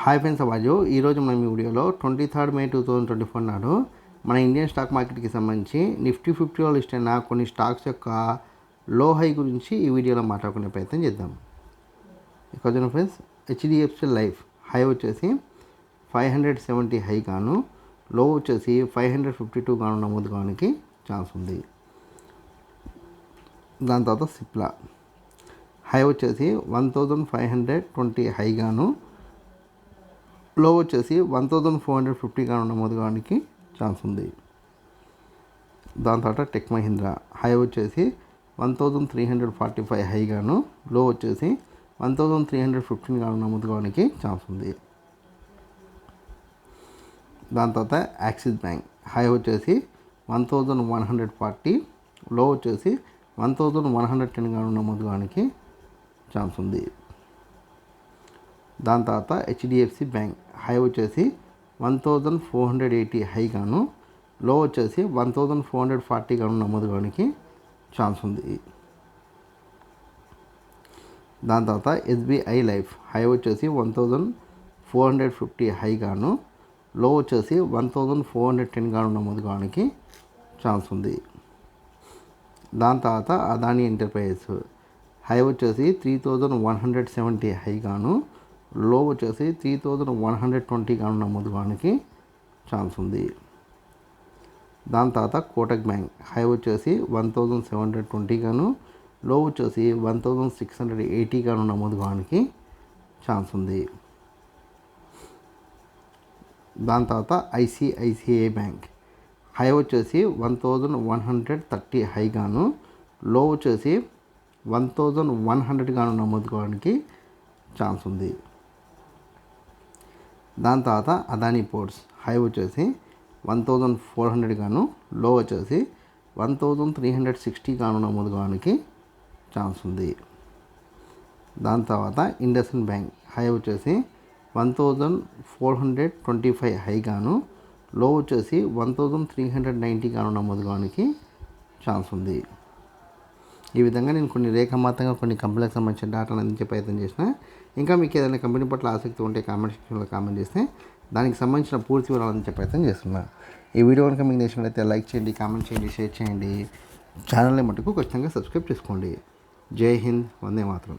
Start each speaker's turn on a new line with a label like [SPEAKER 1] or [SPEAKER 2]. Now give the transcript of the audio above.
[SPEAKER 1] Hi friends అబాజు ఈరోజు మనం ఈ వీడియోలో twenty third May two thousand twenty four నాడు మన ఇండియన్ స్టాక్ మార్కెట్కి సంబంధించి నిఫ్టీ ఫిఫ్టీలో లిస్ట్ అయిన కొన్ని స్టాక్స్ యొక్క లో హై గురించి ఈ వీడియోలో మాట్లాడుకునే ప్రయత్నం చేద్దాం. ఇక్కడ ఫ్రెండ్స్ హెచ్డిఎఫ్సి లైఫ్ హై వచ్చేసి ఫైవ్ హండ్రెడ్ సెవెంటీ హై గాను లో వచ్చేసి ఫైవ్ హండ్రెడ్ ఫిఫ్టీ టూ గాను నమోదు కావడానికి ఛాన్స్ ఉంది. దాని తర్వాత సిప్లా హై వచ్చేసి one thousand five hundred twenty high గాను లో వచ్చేసి one thousand four hundred fifty కానీ నమోదు కావడానికి ఛాన్స్ ఉంది. దాని తర్వాత టెక్ మహీంద్రా హై వచ్చేసి one thousand three hundred forty five high గాను లో వచ్చేసి one thousand three hundred fifteen గాను నమోదు కావడానికి ఛాన్స్ ఉంది. దాని తర్వాత యాక్సిస్ బ్యాంక్ హై వచ్చేసి one thousand one hundred forty low వచ్చేసి one thousand one hundred ten గాను నమోదు కావడానికి ఛాన్స్ ఉంది. దాని తర్వాత హెచ్డిఎఫ్సి బ్యాంక్. హై వచ్చేసి one thousand four hundred eighty high గాను లో వచ్చేసి one thousand four hundred forty గాను నమోదు కావడానికి ఛాన్స్ ఉంది. దాని తర్వాత ఎస్బీఐ లైఫ్. హై వచ్చేసి one thousand four hundred fifty high గాను లో వచ్చేసి one thousand four hundred ten గాను నమోదు కావడానికి ఛాన్స్ ఉంది. దాని తర్వాత అదానీ ఎంటర్ప్రైజెస్. హై వచ్చేసి three thousand one hundred seventy high గాను లో వచ్చేసి three thousand one hundred twenty గాను నమోదు కావడానికి ఛాన్స్ ఉంది. దాని తర్వాత కోటక్ బ్యాంక్ హై వచ్చేసి one thousand seven hundred twenty గాను లో వచ్చేసి one thousand six hundred eighty గాను నమోదు కావడానికి ఛాన్స్ ఉంది. దాని తర్వాత ఐసిఐసిఐ బ్యాంక్ హై వచ్చేసి one thousand one hundred thirty high గాను లో వచ్చేసి వన్ థౌజండ్ వన్ హండ్రెడ్ గాను నమోదు కావడానికి ఛాన్స్ ఉంది. దాని తర్వాత అదానీ పోర్ట్స్ హై వచ్చేసి వన్ థౌజండ్ ఫోర్ హండ్రెడ్ గాను లో వచ్చేసి one thousand three hundred sixty గాను నమోదు కావడానికి ఛాన్స్ ఉంది. దాని తర్వాత ఇండస్ఇండ్ బ్యాంక్ హై వచ్చేసి one thousand four hundred twenty five high గాను లో వచ్చేసి one thousand three hundred ninety గాను నమోదు కావడానికి ఛాన్స్ ఉంది. ఈ విధంగా నేను కొన్ని రేఖామాతంగా కొన్ని కంపెనీలకు సంబంధించిన డేటాను అందించే ప్రయత్నం చేసిన ఇంకా మీకు ఏదైనా కంపెనీ పట్ల ఆసక్తి ఉంటే కామెంట్ సెక్షన్లో కామెంట్ చేస్తే దానికి సంబంధించిన పూర్తి వివరాలు అందించే ప్రయత్నం చేస్తున్నా. ఈ వీడియో కనుక మీకు నచ్చినట్లయితే లైక్ చేయండి కామెంట్ చేయండి షేర్ చేయండి. ఛానల్ని మటుకు ఖచ్చితంగా సబ్స్క్రైబ్ చేసుకోండి. జై హింద్ వందే మాత్రం.